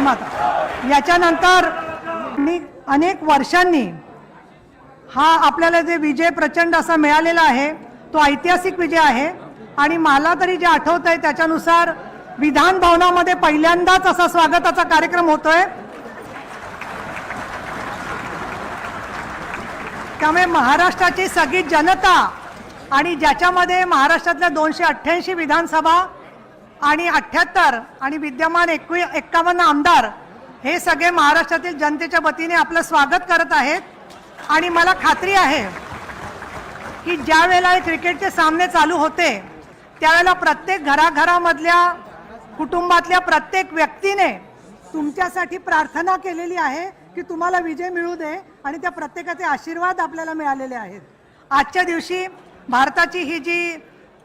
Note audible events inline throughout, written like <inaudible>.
थांबा याच्यानंतर मी अनेक वर्षांनी हा आपल्याला जे विजय प्रचंड असा मिळालेला आहे तो ऐतिहासिक विजय आहे आणि मला तरी जे आठवत आहे त्याच्यानुसार विधान भवनामध्ये पहिल्यांदाच असा स्वागताचा कार्यक्रम होतोय. त्यामुळे महाराष्ट्राची सगळी जनता आणि ज्याच्यामध्ये महाराष्ट्रातल्या दोनशे अठ्ठ्याऐंशी विधानसभा आणि अठ्ठ्याहत्तर आणि विद्यमान एकू एक्कावन्न आमदार हे सगळे महाराष्ट्रातील जनतेच्या वतीने आपलं स्वागत करत आहेत. आणि मला खात्री आहे की ज्या वेळेला हे क्रिकेटचे सामने चालू होते त्यावेळेला प्रत्येक घराघरामधल्या कुटुंबातल्या प्रत्येक व्यक्तीने तुमच्यासाठी प्रार्थना केलेली आहे की तुम्हाला विजय मिळू दे आणि त्या प्रत्येकाचे आशीर्वाद आपल्याला मिळालेले आहेत. आजच्या दिवशी भारताची ही जी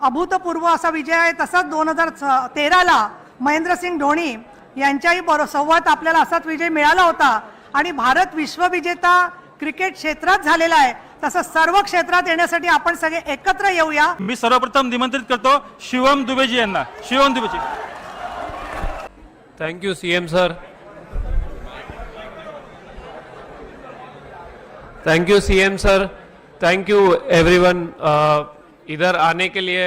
अभूतपूर्व असा विजय आहे तसाच दोन हजार तेराला महेंद्रसिंग धोनी यांच्याही बरो संवाद आपल्याला असाच विजय मिळाला होता. आणि भारत विश्वविजेता क्रिकेट क्षेत्रात झालेला आहे तसं सर्व क्षेत्रात येण्यासाठी आपण सगळे एकत्र येऊया. मी सर्वप्रथम निमंत्रित करतो शिवम दुबेजी यांना. Shivam Dubeji. Thank you CM sir thank you CM sir thank you everyone इधर आने के लिए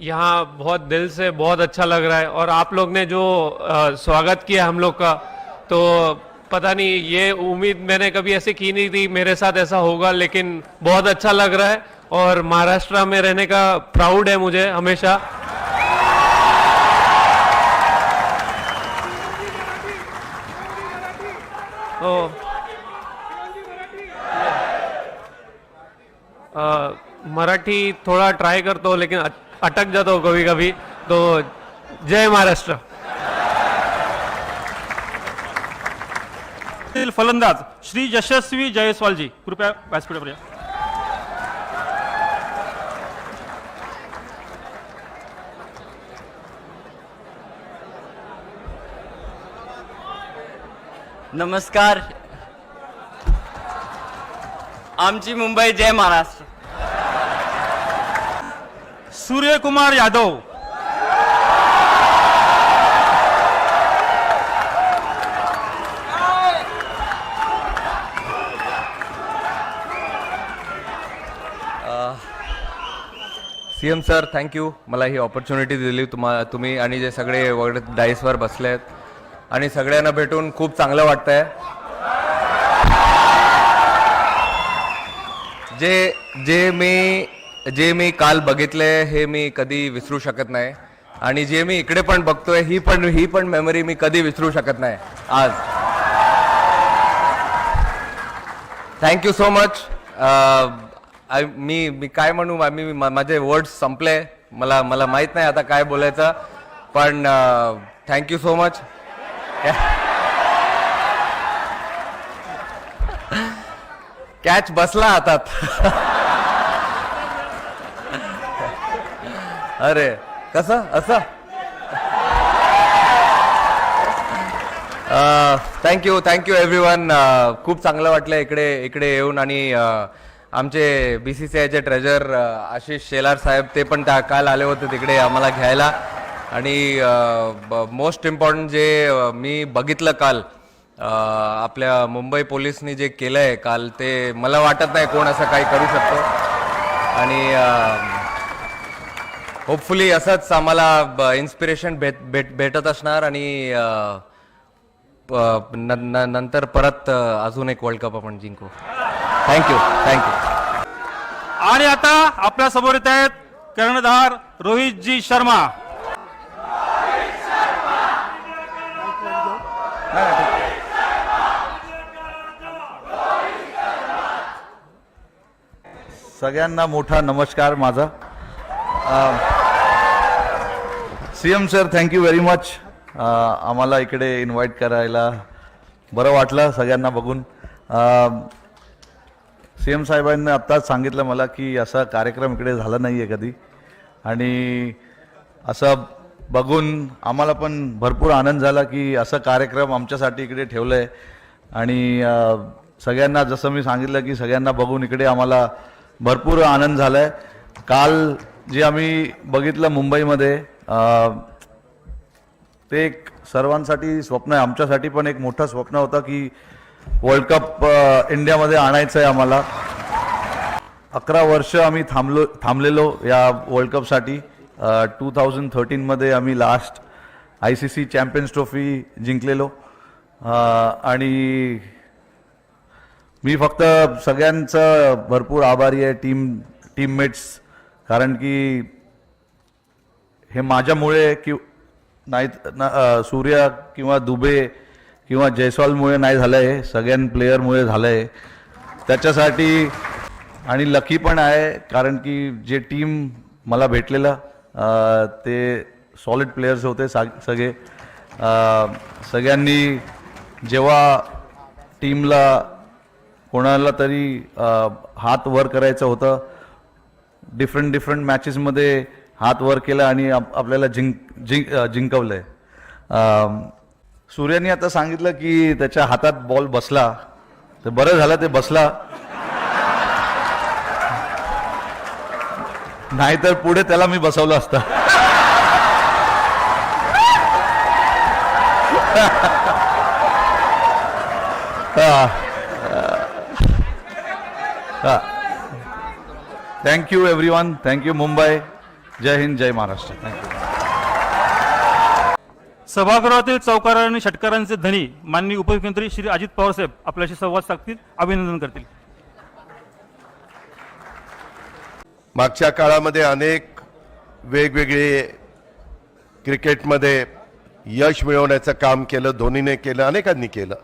यहाँ बहुत दिल से बहुत अच्छा लग रहा है। और आप लोग ने जो uh, स्वागत किया हम लोग का तो पता नहीं ये उम्मीद मैंने कभी ऐसे की नहीं थी मेरे साथ ऐसा होगा लेकिन बहुत अच्छा लग रहा है। और महाराष्ट्र में रहने का प्राउड है मुझे हमेशा। तो मराठी थोड़ा ट्राई करता हूँ लेकिन अट- अटक जाता हूँ कभी कभी तो जय महाराष्ट्र. फलंदाज श्री यशस्वी जयस्वालजी. कृपया व्यासपीठावर या नमस्कार. आमची मुंबई जय Maharashtra. Suryakumar Yadav. C M sir thank you मला ही ऑपॉर्च्युनिटी दिली तुम्हा तुम्ही आणि जे सगळे वगैरे डाईसवर बसले आहेत आणि सगळ्यांना भेटून खूप चांगलं वाटतंय. जे जे मी जे मी काल बघितले हे मी कधी विसरू शकत नाही. आणि जे मी इकडे पण बघतोय ही पण ही पण मेमरी मी कधी विसरू शकत नाही. आज. Thank you so much I मी मी काय म्हणू मी माझे वर्ड्स संपले. मला मला माहीत नाही आता काय बोलायचं. पण थँक्यू सो मच कॅच बसला हातात. <laughs> अरे कसं? असं? थँक्यू थँक्यू एव्हरी वन खूप चांगलं वाटलं इकडे इकडे येऊन आणि आमचे बी सी सी आयचे ट्रेजर आशिष शेलार साहेब ते पण त्या काल आले होते तिकडे आम्हाला घ्यायला. आणि मोस्ट इम्पॉर्टंट जे मी बघितलं काल आपल्या मुंबई पोलिसनी जे केलं आहे काल ते मला वाटत नाही कोण असं काही करू शकतो. आणि होपफुली असंच आम्हाला इन्स्पिरेशन भेट भेट भेटत असणार आणि नंतर परत अजून एक वर्ल्ड कप आपण जिंकू. थँक्यू थँक्यू आणि आता आपल्यासमोर येत आहेत कर्णधार रोहितजी शर्मा. सगळ्यांना मोठा नमस्कार माझा. C M sir thank you very much आम्हाला इकडे इन्व्हाइट करायला बरं वाटलं सगळ्यांना बघून. Uh, सी एम साहेबांनी आत्ताच सांगितलं मला की असा कार्यक्रम इकडे झाला नाही आहे कधी. आणि असं बघून आम्हाला पण भरपूर आनंद झाला की असा कार्यक्रम आमच्यासाठी इकडे ठेवलं आहे आणि uh, सगळ्यांना जसं मी सांगितलं की सगळ्यांना बघून इकडे आम्हाला भरपूर आनंद झाला आहे काल जे आम्ही बघितलं मुंबईमध्ये ते एक सर्वांसाठी स्वप्न आहे. आमच्यासाठी पण एक मोठं स्वप्न होतं की वर्ल्ड कप इंडियामध्ये आणायचं आहे आम्हाला. अकरा वर्ष आम्ही थांबलो थांबलेलो या वर्ल्ड कपसाठी. टू थाउजंड थर्टीनमध्ये आम्ही last I C C champions trophy जिंकलेलो. आणि मी फक्त सगळ्यांचं भरपूर आभारी आहे टीम टीममेट्स कारण की हे माझ्यामुळे कि नाही ना सूर्या सूर्य किंवा दुबे किंवा जयस्वालमुळे नाही झालं आहे सगळ्यां प्लेयरमुळे झालं आहे त्याच्यासाठी आणि लकी पण आहे कारण की जे टीम मला भेटलेलं ते सॉलिड प्लेयर्स होते सा सगळे. सगळ्यांनी जेव्हा टीमला कोणाला तरी हात वर करायचं होतं डिफरंट डिफरंट मॅचेसमध्ये हात वर केला आणि आप- आपल्याला जिंक जिंक जिंकवलं जिंकवलंय. सूर्याने आता सांगितलं की त्याच्या हातात बॉल बसला. तर बरं झालं ते बसला. नाहीतर पुढे त्याला मी बसवलं असतं. Thank you everyone thank you Mumbai जय हिंद जय महाराष्ट्र. थँक्यू सभागृहातील चौकार आणि षटकारांचे धनी माननीय उपमुख्यमंत्री श्री अजित पवार साहेब आपल्याशी संवाद साधतील अभिनंदन करतील. मागच्या काळामध्ये अनेक वेगवेगळे क्रिकेटमध्ये यश मिळवण्याचं काम केलं धोनीने केलं अनेकांनी केलं.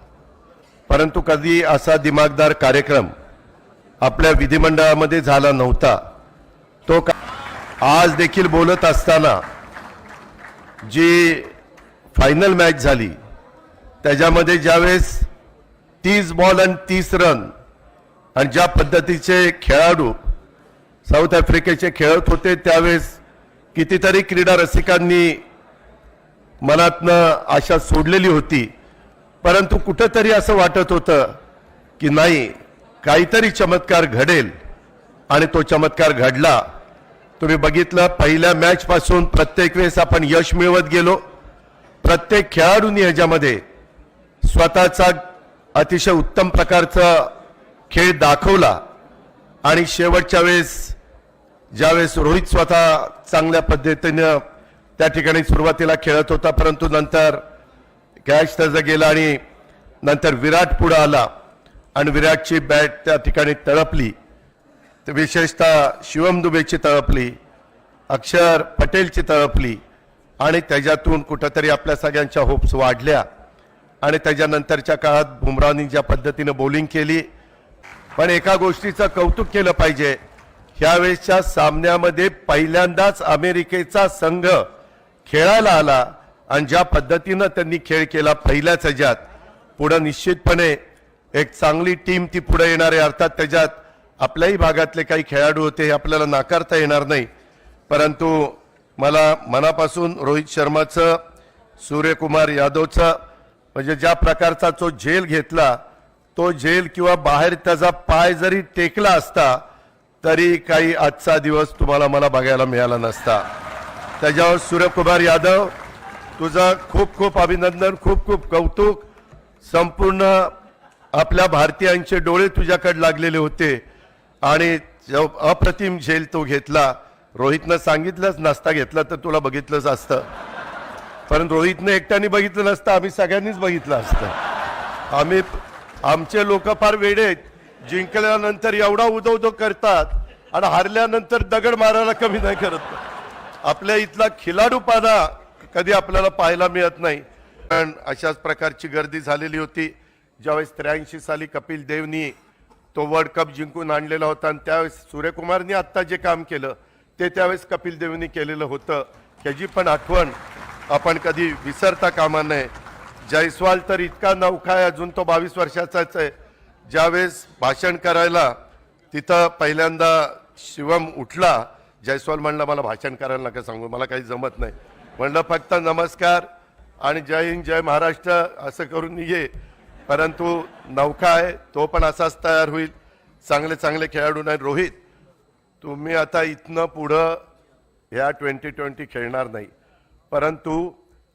परंतु कधी असा दिमागदार कार्यक्रम आपल्या विधिमंडळामध्ये झाला नव्हता आज देखील बोलत असताना जी फायनल मॅच झाली त्याच्यामध्ये ज्यावेळेस तीस बॉल आणि तीस रन आणि ज्या पद्धतीचे खेळाडू साऊथ आफ्रिकेचे खेळत होते त्यावेळेस कितीतरी क्रीडा रसिकांनी मनातनं आशा सोडलेली होती. परंतु कुठंतरी असं वाटत होतं की नाही काहीतरी चमत्कार घडेल आणि तो चमत्कार घडला. तुम्ही बघितलं पहिल्या मॅचपासून प्रत्येक वेळेस आपण यश मिळवत गेलो. प्रत्येक खेळाडूंनी ह्याच्यामध्ये स्वतःचा अतिशय उत्तम प्रकारचा खेळ दाखवला. आणि शेवटच्या वेळेस ज्यावेळेस रोहित स्वतः चांगल्या पद्धतीनं त्या ठिकाणी सुरुवातीला खेळत होता परंतु नंतर कॅच त्याचा गेला आणि नंतर विराट पुढं आला. आणि विराटची बॅट त्या ठिकाणी तळपली विशेषतः शिवम दुबेची तळपली अक्षर पटेलची तळपली आणि त्याच्यातून कुठंतरी आपल्या सगळ्यांच्या होप्स वाढल्या. आणि त्याच्यानंतरच्या काळात बुमराहनी ज्या पद्धतीनं बॉलिंग केली पण एका गोष्टीचं कौतुक केलं पाहिजे. ह्यावेळेसच्या सामन्यामध्ये पहिल्यांदाच अमेरिकेचा संघ खेळायला आला आणि ज्या पद्धतीनं त्यांनी खेळ केला पहिल्याच ह्याच्यात. पुढं निश्चितपणे एक चांगली टीम ती पुढे येणार आहे. अर्थात त्याच्यात आपल्याही भागातले काही खेळाडू होते हे आपल्याला नाकारता येणार नाही. परंतु मला मनापासून रोहित शर्माचं सूर्यकुमार यादवचं म्हणजे ज्या प्रकारचा तो झेल घेतला तो झेल किंवा बाहेर त्याचा पाय जरी टेकला असता तरी काही आजचा दिवस तुम्हाला मला बघायला मिळाला नसता. त्याच्यावर सूर्यकुमार यादव तुझं खूप खूप अभिनंदन खूप खूप कौतुक. संपूर्ण आपल्या भारतीयांचे डोळे तुझ्याकडे लागलेले होते. आणि अप्रतिम झेल तो घेतला रोहितनं सांगितलंच नाश्ता घेतला तर तुला बघितलंच असतं. पण रोहितनं एकट्याने बघितलं नसतं आम्ही सगळ्यांनीच बघितलं असतं. आम्ही आमचे लोक फार वेडे आहेत. जिंकल्यानंतर एवढा उदौदो करतात आणि हारल्यानंतर दगड मारायला कमी नाही करत. आपल्या इथला खिलाडूपणा कधी आपल्याला पाहायला मिळत नाही. पण अशाच प्रकारची गर्दी झालेली होती. ज्यावेळेस त्र्याऐंशी साली कपिल देवनी तो वर्ल्ड कप जिंकून आणलेला होता आणि त्यावेळेस सूर्यकुमारनी आत्ता जे काम केलं ते त्यावेळेस कपिल देवनी केलेलं होतं. त्याची पण आठवण आपण कधी विसरता कामा नये. जयस्वाल तर इतका नौखा आहे अजून तो बावीस वर्षाचाच आहे. ज्यावेळेस भाषण करायला तिथं पहिल्यांदा शिवम उठला जयस्वाल म्हणला मला भाषण करायला नका सांगू मला काही जमत नाही. म्हणलं फक्त नमस्कार आणि जय हिंद जय महाराष्ट्र असं करून ये. परंतु नौका आहे तो पण असाच तयार होईल. चांगले चांगले खेळाडू नाही रोहित तुम्ही आता इथनं पुढं ह्या ट्वेंटी ट्वेंटी खेळणार नाही. परंतु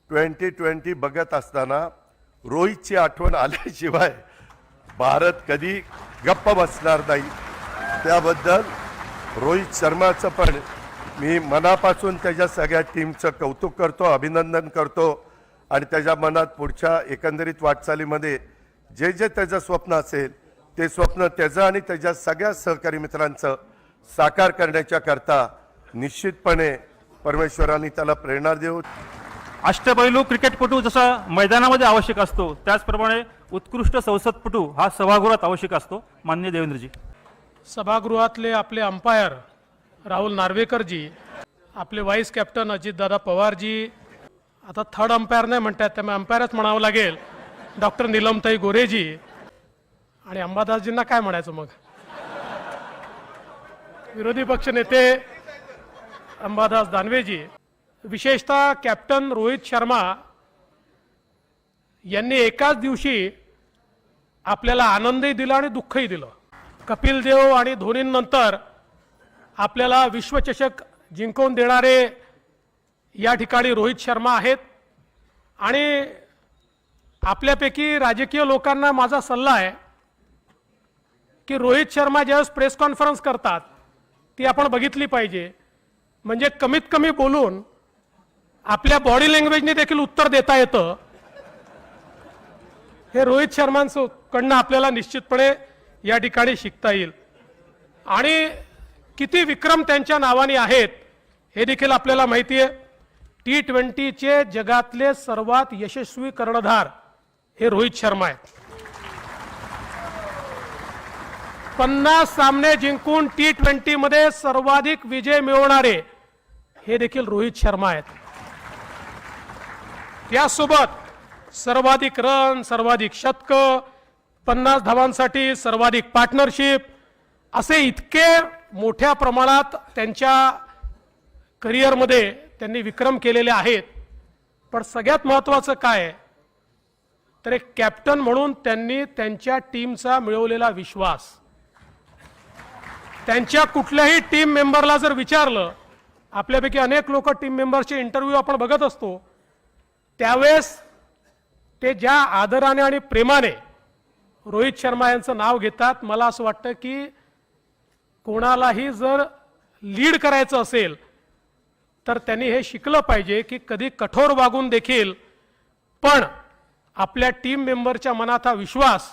ट्वेंटी ट्वेंटी बघत असताना रोहितची आठवण आल्याशिवाय भारत कधी गप्प बसणार नाही. त्याबद्दल रोहित शर्माचं पण मी मनापासून त्याच्या सगळ्या टीमचं कौतुक करतो अभिनंदन करतो आणि त्याच्या मनात पुढच्या एकंदरीत वाटचालीमध्ये जे जे त्याचं स्वप्न असेल ते स्वप्न त्याचं आणि त्याच्या सगळ्या सहकारी मित्रांचं साकार करण्याच्या करता निश्चितपणे परमेश्वरांनी त्याला प्रेरणा देऊ. अष्टपैलू क्रिकेटपटू जसा मैदानामध्ये आवश्यक असतो त्याचप्रमाणे उत्कृष्ट संसदपटू हा सभागृहात आवश्यक असतो. मान्य देवेंद्रजी. सभागृहातले आपले अंपायर राहुल नार्वेकरजी आपले व्हाईस कॅप्टन अजितदादा पवारजी आता थर्ड अंपायर नाही म्हणतात त्यामुळे अंपायरच म्हणावं लागेल. डॉक्टर निलमताई गोरेजी. आणि अंबादासजींना काय म्हणायचं मग? विरोधी पक्ष नेते अंबादास दानवेजी. विशेषतः कॅप्टन रोहित शर्मा यांनी एकाच दिवशी आपल्याला आनंदही दिला आणि दुःखही दिलं. कपिल देव आणि धोनींनंतर आपल्याला विश्वचषक जिंकवून देणारे या ठिकाणी रोहित शर्मा आहेत. आणि आपल्यापैकी राजकीय लोकांना माझा सल्ला आहे की रोहित शर्मा ज्यावेळेस प्रेस कॉन्फरन्स करतात ती आपण बघितली पाहिजे. म्हणजे कमीत कमी बोलून आपल्या बॉडी लँग्वेजने देखील उत्तर देता येतं. हे रोहित शर्मांकडनं आपल्याला निश्चितपणे या ठिकाणी शिकता येईल. आणि किती विक्रम त्यांच्या नावाने आहेत हे देखील आपल्याला माहिती आहे. टी ट्वेंटीचे जगातले सर्वात यशस्वी कर्णधार हे रोहित शर्मा आहेत. पन्नास सामने जिंकून टी ट्वेंटीमध्ये सर्वाधिक विजय मिळवणारे हे देखील रोहित शर्मा आहेत. त्यासोबत सर्वाधिक रन सर्वाधिक शतक पन्नास धावांसाठी सर्वाधिक पार्टनरशिप असे इतके मोठ्या प्रमाणात त्यांच्या करिअरमध्ये त्यांनी विक्रम केलेले आहेत. पण सगळ्यात महत्त्वाचं काय आहे? तर एक कॅप्टन म्हणून त्यांनी त्यांच्या टीमचा मिळवलेला विश्वास. त्यांच्या कुठल्याही टीम मेंबरला जर विचारलं आपल्यापैकी अनेक लोक टीम मेंबरचे इंटरव्ह्यू आपण बघत असतो त्यावेळेस ते ज्या आदराने आणि प्रेमाने रोहित शर्मा यांचं नाव घेतात मला असं वाटतं की कोणालाही जर लीड करायचं असेल तर त्यांनी हे शिकलं पाहिजे की कधी कठोर वागून देखील पण आपल्या टीम मेंबरच्या मनात हा विश्वास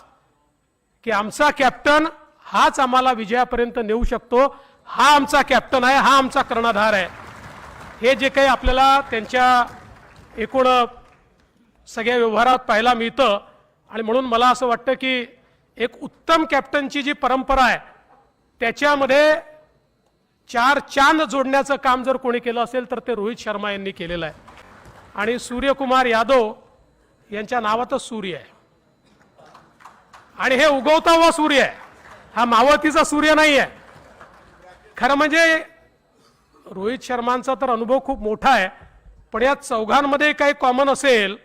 की आमचा कॅप्टन हाच आम्हाला विजयापर्यंत नेऊ शकतो. हा आमचा कॅप्टन आहे हा आमचा कर्णधार आहे. हे जे काही आपल्याला त्यांच्या एकूण सगळ्या व्यवहारात पाहायला मिळतं आणि म्हणून मला असं वाटतं की एक उत्तम कॅप्टनची जी परंपरा आहे त्याच्यामध्ये चार चांद जोडण्याचं काम जर कोणी केलं असेल तर ते रोहित शर्मा यांनी केलेलं आहे. आणि सूर्यकुमार यादव यांच्या नावातच सूर्य आहे. आणि हे उगवता व सूर्य आहे. हा मावतीचा सूर्य नाही आहे खरं म्हणजे रोहित शर्मांचा तर अनुभव खूप मोठा आहे. पण या चौघांमध्ये काही कॉमन असेल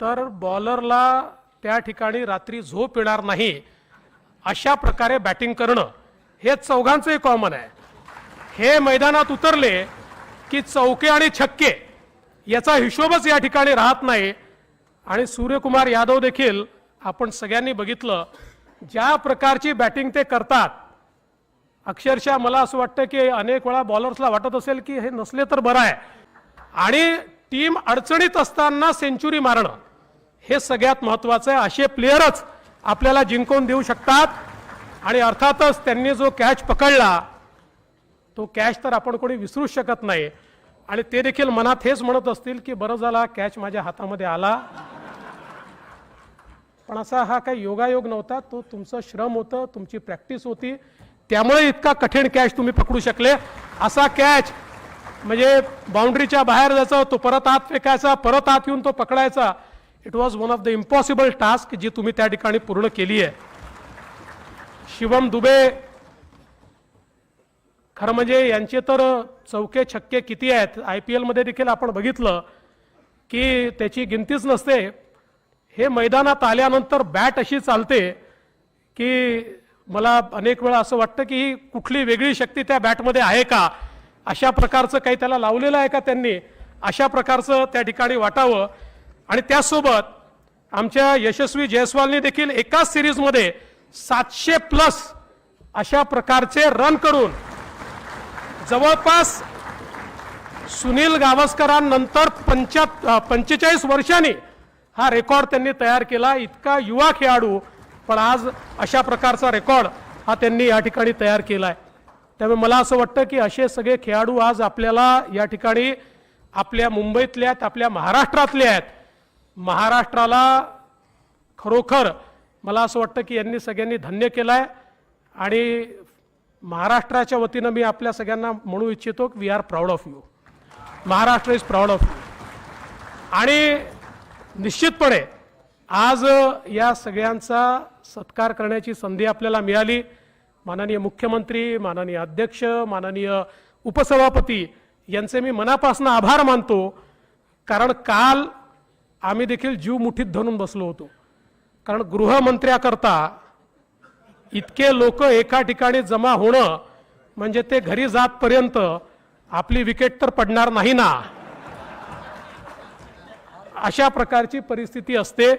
तर बॉलरला त्या ठिकाणी रात्री झोप येणार नाही अशा प्रकारे बॅटिंग करणं हे चौघांचंही कॉमन आहे. हे मैदानात उतरले की चौके आणि छक्के याचा हिशोबच या ठिकाणी राहत नाही. आणि सूर्यकुमार यादव देखील आपण सगळ्यांनी बघितलं ज्या प्रकारची बॅटिंग ते करतात अक्षरशः मला असं वाटतं की अनेक वेळा बॉलर्सला वाटत असेल की हे नसले तर बरं आहे. आणि टीम अडचणीत असताना सेंचुरी मारणं हे सगळ्यात महत्त्वाचं आहे. असे प्लेयरच आपल्याला जिंकून देऊ शकतात. आणि अर्थातच त्यांनी जो कॅच पकडला तो कॅच तर आपण कोणी विसरूच शकत नाही. आणि ते देखील मनात हेच म्हणत असतील की बरं झाला कॅच माझ्या हातामध्ये आला. पण असा हा काही योगायोग नव्हता तो तुमचं श्रम होतं तुमची प्रॅक्टिस होती. त्यामुळे इतका कठीण कॅच तुम्ही पकडू शकले. असा कॅच म्हणजे बाउंड्रीच्या बाहेर जायचा तो परत आत फेकायचा परत आत येऊन तो पकडायचा. It was one of the impossible task जी तुम्ही त्या ठिकाणी पूर्ण केली आहे शिवम दुबे खरं म्हणजे यांचे तर चौके छक्के किती आहेत? आय पी एलमध्ये देखील आपण बघितलं की त्याची गिनतीच नसते. हे मैदानात आल्यानंतर बॅट अशी चालते की मला अनेक वेळा असं वाटतं की ही कुठली वेगळी शक्ती त्या बॅटमध्ये आहे का? अशा प्रकारचं काही त्याला लावलेलं आहे का त्यांनी? अशा प्रकारचं त्या ठिकाणी वाटावं. आणि त्याचसोबत आमच्या यशस्वी जयस्वालने देखील एकाच सिरीजमध्ये सातशे प्लस अशा प्रकारचे रन करून जवळपास सुनील गावस्करांनंतर पंच्या पंचेचाळीस वर्षांनी हा रेकॉर्ड त्यांनी तयार केला. इतका युवा खेळाडू पण आज अशा प्रकारचा रेकॉर्ड हा त्यांनी या ठिकाणी तयार केला आहे त्यामुळे मला असं वाटतं की असे सगळे खेळाडू आज आपल्याला या ठिकाणी आपल्या मुंबईतले आहेत आपल्या महाराष्ट्रातले आहेत. महाराष्ट्राला खरोखर मला असं वाटतं की यांनी सगळ्यांनी धन्य केलं आहे आणि महाराष्ट्राच्या वतीनं मी आपल्या सगळ्यांना म्हणू इच्छितो की we are proud of you Maharashtra is proud of you आणि निश्चितपणे आज या सगळ्यांचा सत्कार करण्याची संधी आपल्याला मिळाली. माननीय मुख्यमंत्री माननीय अध्यक्ष माननीय उपसभापती यांचे मी मनापासून आभार मानतो. कारण काल आम्ही देखील जीव मुठीत धरून बसलो होतो. कारण गृहमंत्र्याकरता इतके लोक एका ठिकाणी जमा होणं म्हणजे ते घरी जातपर्यंत आपली विकेट तर पडणार नाही ना. अशा प्रकारची परिस्थिती असते.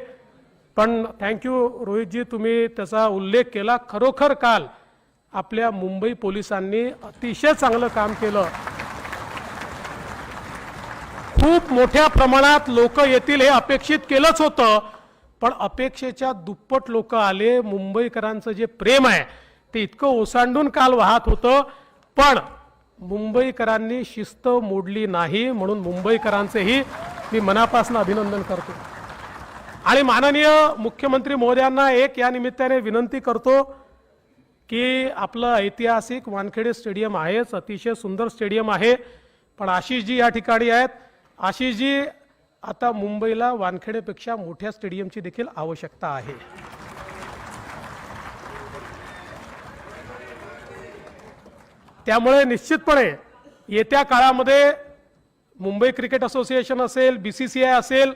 पण थँक्यू रोहितजी तुम्ही त्याचा उल्लेख केला. खरोखर काल आपल्या मुंबई पोलिसांनी अतिशय चांगलं काम केलं. खूप मोठ्या प्रमाणात लोक येतील हे अपेक्षित केलंच होतं. पण अपेक्षेच्या दुप्पट लोक आले मुंबईकरांचं जे प्रेम आहे ते इतकं ओसांडून काल वाहत होतं पण मुंबईकरांनी शिस्त मोडली नाही म्हणून मुंबईकरांचेही मी मनापासून अभिनंदन करतो. आणि माननीय मुख्यमंत्री महोदयांना एक या निमित्ताने विनंती करतो की आपलं ऐतिहासिक वानखेडे स्टेडियम आहेच अतिशय सुंदर स्टेडियम आहे पण आशिषजी या ठिकाणी आहेत. आशिषजी आता मुंबईला वानखेडेपेक्षा मोठ्या स्टेडियमची देखील आवश्यकता आहे. त्यामुळे निश्चितपणे येत्या काळामध्ये मुंबई क्रिकेट असोसिएशन असेल बी सी सी आय असेल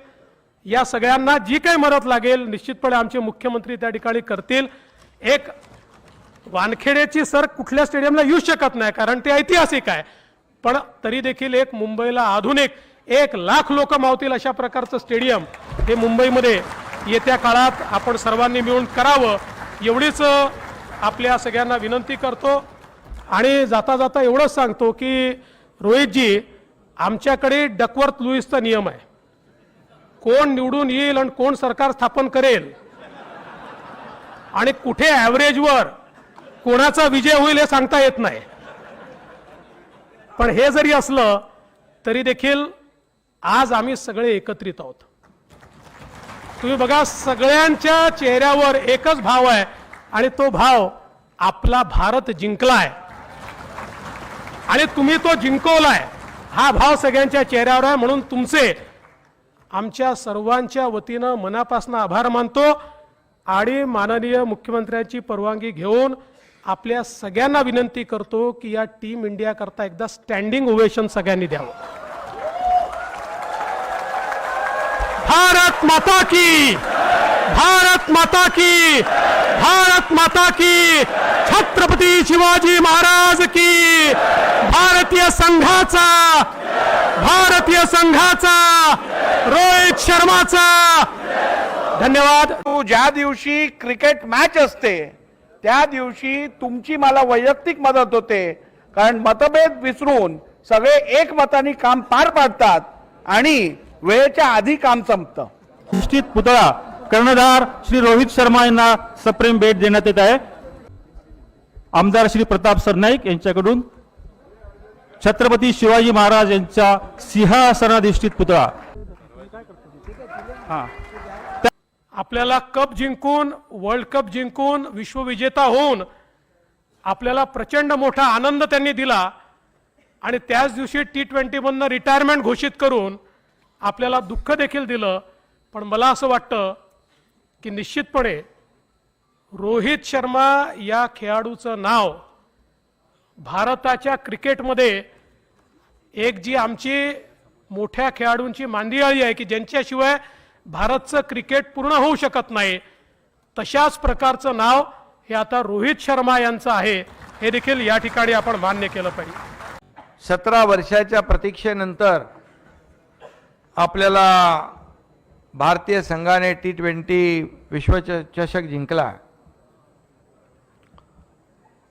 या सगळ्यांना जी काही मदत लागेल निश्चितपणे आमचे मुख्यमंत्री त्या ठिकाणी करतील. एक वानखेडेची सर कुठल्या स्टेडियमला येऊ शकत नाही कारण ते ऐतिहासिक आहे. पण तरी देखील एक मुंबईला आधुनिक एक लाख लोक मावतील अशा प्रकारचं स्टेडियम हे मुंबईमध्ये येत्या काळात आपण सर्वांनी मिळून करावं एवढीच आपल्या सगळ्यांना विनंती करतो. आणि जाता जाता एवढंच सांगतो की रोहितजी आमच्याकडे डकवर्थ लुईसचा नियम आहे. कोण निवडून येईल आणि कोण सरकार स्थापन करेल आणि कुठे ॲव्हरेजवर कोणाचा विजय होईल हे सांगता येत नाही. पण हे जरी असलं तरी देखील आज आम्ही सगळे एकत्रित आहोत. तुम्ही बघा सगळ्यांच्या चेहऱ्यावर एकच भाव आहे आणि तो भाव आपला भारत जिंकलाय. आणि तुम्ही तो जिंकवलाय. हा भाव सगळ्यांच्या चेहऱ्यावर आहे. म्हणून तुमचे आमच्या सर्वांच्या वतीनं मनापासून आभार मानतो आणि माननीय मुख्यमंत्र्यांची परवानगी घेऊन आपल्या सगळ्यांना विनंती करतो की या टीम इंडिया करता एकदा स्टँडिंग ओवेशन सगळ्यांनी द्यावं. भारत माता की भारत माता की भारत माता की छत्रपती शिवाजी महाराज की भारतीय संघाचा भारतीय संघाचा रोहित शर्माचा. धन्यवाद. ज्या दिवशी क्रिकेट मॅच असते त्या दिवशी तुमची मला वैयक्तिक मदत होते कारण मतभेद विसरून सगळे एकमताने काम पार पाडतात आणि वेळेच्या आधी काम संपतं. निश्चित पुतळा कर्णधार श्री रोहित शर्मा यांना सप्रेम भेट देण्यात येत आहे. आमदार श्री प्रताप सरनाईक यांच्याकडून छत्रपती शिवाजी महाराज यांच्या सिंहासनाधिष्ठित पुतळा. हा. आपल्याला कप जिंकून वर्ल्ड कप जिंकून विश्वविजेता होऊन आपल्याला प्रचंड मोठा आनंद त्यांनी दिला आणि त्याच दिवशी टी ट्वेंटीमधनं रिटायरमेंट घोषित करून आपल्याला दुःख देखील दिलं पण मला असं वाटतं की निश्चितपणे रोहित शर्मा या खेळाडूचं नाव भारताच्या क्रिकेटमध्ये एक जी आमची मोठ्या खेळाडूंची मांदियाळी आहे की ज्यांच्याशिवाय भारतचं क्रिकेट पूर्ण होऊ शकत नाही तशाच प्रकारचं नाव हे आता रोहित शर्मा यांचं आहे. हे देखील या ठिकाणी आपण मान्य केलं पाहिजे. सतरा वर्षाच्या प्रतीक्षेनंतर आपल्याला भारतीय संघाने टी ट्वेंटी विश्वच चषक जिंकला.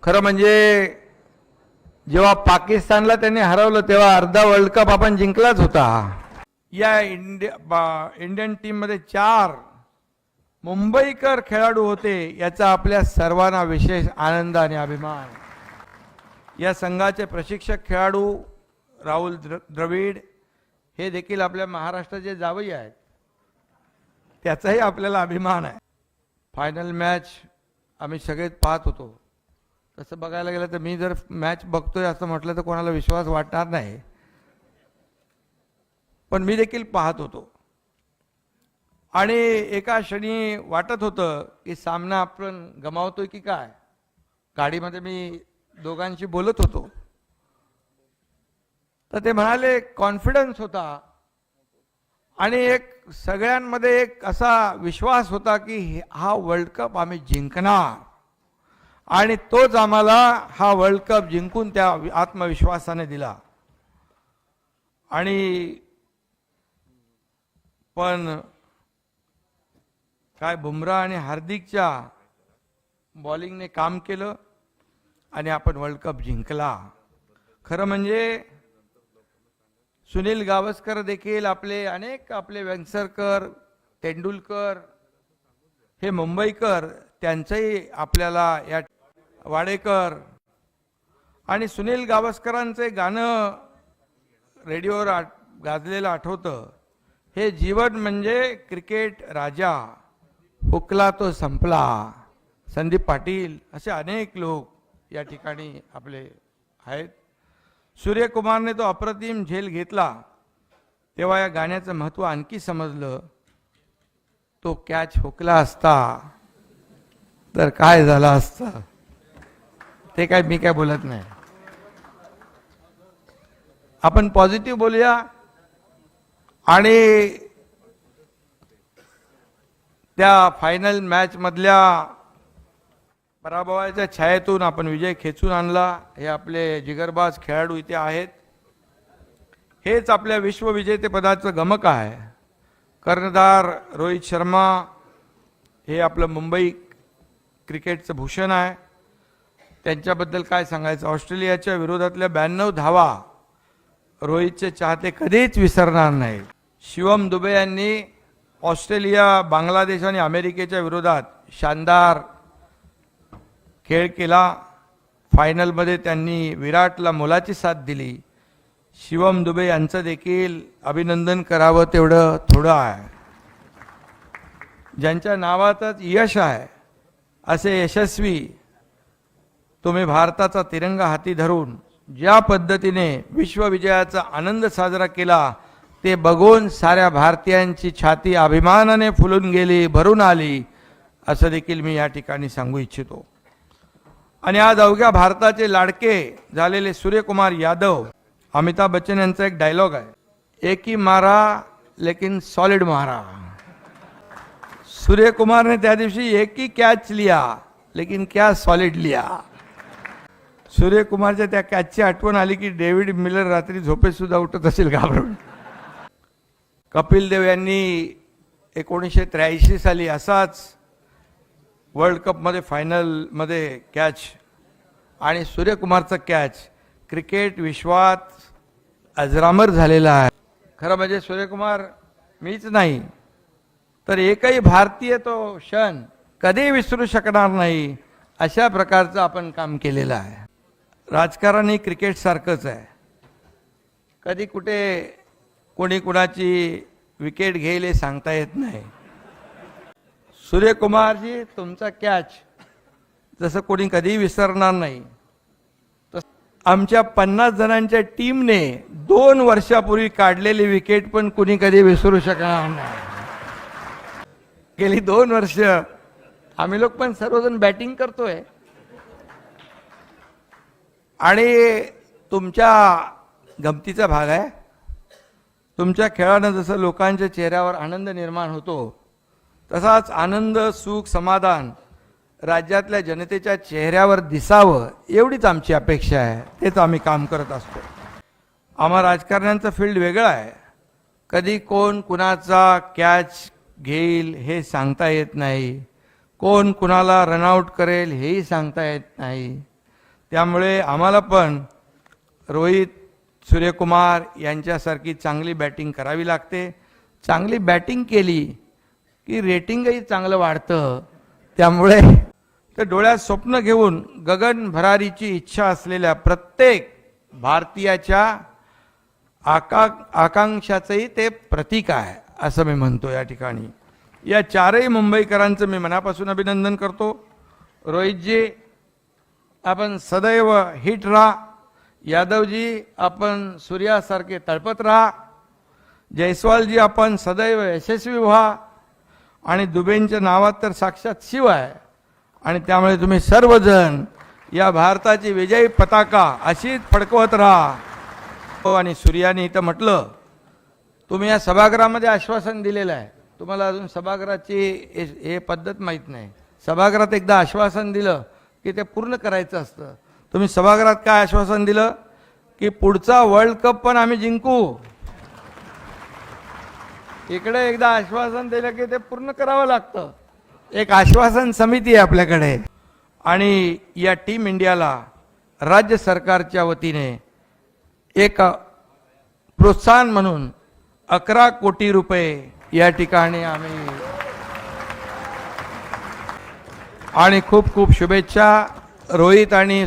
खरं म्हणजे जेव्हा पाकिस्तानला त्यांनी हरवलं तेव्हा अर्धा वर्ल्ड कप आपण जिंकलाच होता. या इंडिया इंडियन टीममध्ये चार मुंबईकर खेळाडू होते याचा आपल्या सर्वांना विशेष आनंद आणि अभिमान. या संघाचे प्रशिक्षक खेळाडू राहुल द्र द्रविड हे देखील आपल्या महाराष्ट्राचे जावई आहेत त्याचाही आपल्याला अभिमान आहे. फायनल मॅच आम्ही सगळेच पाहत होतो. तसं बघायला गेलं तर मी जर मॅच बघतोय असं म्हटलं तर कोणाला विश्वास वाटणार नाही. पण मी देखील पाहत होतो. आणि एका क्षणी वाटत होतं की सामना आपण गमावतोय की काय? गाडीमध्ये मी दोघांशी बोलत होतो. तर ते म्हणाले कॉन्फिडन्स होता. आणि एक सगळ्यांमध्ये एक असा विश्वास होता की हा वर्ल्ड कप आम्ही जिंकणार. आणि तोच आम्हाला हा वर्ल्ड कप जिंकून त्या आत्मविश्वासाने दिला. आणि पण काय बुमराह आणि हार्दिकच्या बॉलिंगने काम केलं आणि आपण वर्ल्ड कप जिंकला. खरं म्हणजे सुनील गावस्कर देखील आपले अनेक आपले व्यंगसरकर तेंडुलकर हे मुंबईकर त्यांचंही आपल्याला या वाडेकर आणि सुनील गावस्करांचे गाणं रेडिओवर आठ गाजलेलं आठवतं. हे जीवन म्हणजे क्रिकेट राजा हुकला तो संपला. संदीप पाटील असे अनेक लोक या ठिकाणी आपले आहेत. सूर्यकुमारने तो अप्रतिम झेल घेतला. तेव्हा या गाण्याचं महत्त्व आणखी समजलं. तो कॅच हुकला असता. तर काय झालं असतं? ते काय मी काय बोलत नाही. आपण पॉझिटिव्ह बोलूया. आणि त्या फायनल मॅचमधल्या पराभवाच्या छायेतून आपण विजय खेचून आणला. हे आपले जिगरबाज खेळाडू इथे आहेत. हेच आपल्या विश्वविजेतेपदाचं गमक आहे. कर्णधार रोहित शर्मा हे आपलं मुंबई क्रिकेटचं भूषण आहे. त्यांच्याबद्दल काय सांगायचं? ऑस्ट्रेलियाच्या विरोधातल्या ब्याण्णव धावा रोहितचे चाहते कधीच विसरणार नाही. शिवम दुबे यांनी ऑस्ट्रेलिया बांगलादेश आणि अमेरिकेच्या विरोधात शानदार खेळ केला. फायनलमध्ये त्यांनी विराटला मोलाची साथ दिली. शिवम दुबे यांचं देखील अभिनंदन करावं तेवढं थोडं आहे. ज्यांच्या नावातच यश आहे असे यशस्वी तुम्ही भारताचा तिरंगा हाती धरून ज्या पद्धतीने विश्वविजयाचा आनंद साजरा केला ते बघून साऱ्या भारतीयांची छाती अभिमानाने फुलून गेली भरून आली असं देखील मी या ठिकाणी सांगू इच्छितो. आणि आज अवघ्या भारताचे लाडके झालेले सूर्यकुमार यादव अमिताभ बच्चन यांचा एक डायलॉग आहे. एकी मारा लेकिन सॉलिड मारा. सूर्यकुमारने त्या दिवशी एकी कॅच लिया लेकिन क्या सॉलिड लिया. सूर्यकुमारच्या त्या कॅचची आठवण आली की डेव्हिड मिलर रात्री झोपेत सुद्धा उठत असेल घाबरून. कपिल देव यांनी एकोणीसशे त्र्याऐंशी साली असाच वर्ल्ड कपमध्ये फायनलमध्ये कॅच आणि सूर्यकुमारचा कॅच क्रिकेट विश्वात अजरामर झालेला आहे. खरं म्हणजे सूर्यकुमार मीच नाही तर एकही भारतीय तो क्षण कधी विसरू शकणार नाही अशा प्रकारचं आपण काम केलेलं आहे. राजकारण ही क्रिकेटसारखंच आहे. कधी कुठे कोणी कुणाची विकेट घेईल हे सांगता येत नाही. सूर्यकुमारजी तुमचा कॅच जसं कोणी कधी विसरणार नाही. आमच्या पन्नास जणांच्या टीमने दोन वर्षापूर्वी काढलेली विकेट पण कुणी कधी विसरू शकणार नाही. गेली दोन वर्ष. आम्ही लोक पण सर्वजण बॅटिंग करतोय. आणि तुमच्या गमतीचा भाग आहे. तुमच्या खेळानं जसं लोकांच्या चेहऱ्यावर आनंद निर्माण होतो तसाच आनंद सुख समाधान राज्यातल्या जनतेच्या चेहऱ्यावर दिसावं एवढीच आमची अपेक्षा आहे. तेच आम्ही काम करत असतो. आम्हा राजकारण्यांचं फील्ड वेगळं आहे. कधी कोण कुणाचा कॅच घेईल हे सांगता येत नाही. कोण कुणाला रनआउट करेल हेही सांगता येत नाही. त्यामुळे आम्हाला पण रोहित सूर्यकुमार यांच्यासारखी चांगली बॅटिंग करावी लागते. चांगली बॅटिंग केली की रेटिंगही चांगलं वाढतं. त्यामुळे तर डोळ्यात स्वप्न घेऊन गगन भरारीची इच्छा असलेल्या प्रत्येक भारतीयाच्या आका आकांक्षाचंही ते प्रतीक आहे असं मी म्हणतो या ठिकाणी. या चारही मुंबईकरांचं मी मनापासून अभिनंदन करतो. रोहितजी आपण सदैव हिट राहा. यादवजी आपण सूर्यासारखे तळपत राहा. जयस्वालजी आपण सदैव यशस्वी व्हा. आणि दुबेंच्या नावात तर साक्षात शिव आहे. आणि त्यामुळे तुम्ही सर्वजण या भारताची विजयी पताका अशीच फडकवत राहा. हो आणि सूर्याने इथं म्हटलं तुम्ही या सभागृहामध्ये आश्वासन दिलेलं आहे. तुम्हाला अजून सभागृहाची हे हे पद्धत माहीत नाही. सभागृहात एकदा आश्वासन दिलं की ते पूर्ण करायचं असतं. तुम्ही सभागृहात काय आश्वासन दिलं? की पुढचा वर्ल्ड कप पण आम्ही जिंकू. इकडे एकदा आश्वासन दिलं की ते पूर्ण करावं लागतं. एक आश्वासन समिती आहे आपल्याकडे. आणि या टीम इंडियाला राज्य सरकारच्या वतीने एक प्रोत्साहन म्हणून अकरा कोटी रुपये या ठिकाणी आम्ही आणि खूप खूप शुभेच्छा. रोहित आणि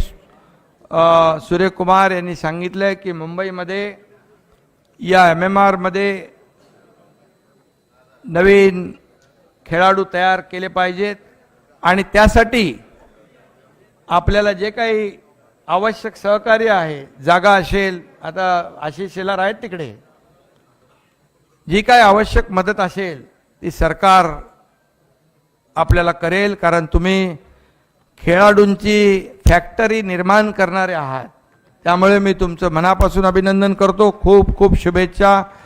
सूर्यकुमार यांनी सांगितलं की मुंबईमध्ये या एम एम आरमध्ये नवीन खेळाडू तयार केले पाहिजेत. आणि त्यासाठी आपल्याला जे काही आवश्यक सहकार्य आहे जागा असेल आता आशिष शेलार आहेत तिकडे. जी काय आवश्यक मदत असेल ती सरकार आपल्याला करेल कारण तुम्ही खेळाडूंची फॅक्टरी निर्माण करणारे आहात. त्यामुळे मी तुमचं मनापासून अभिनंदन करतो. खूप खूप शुभेच्छा.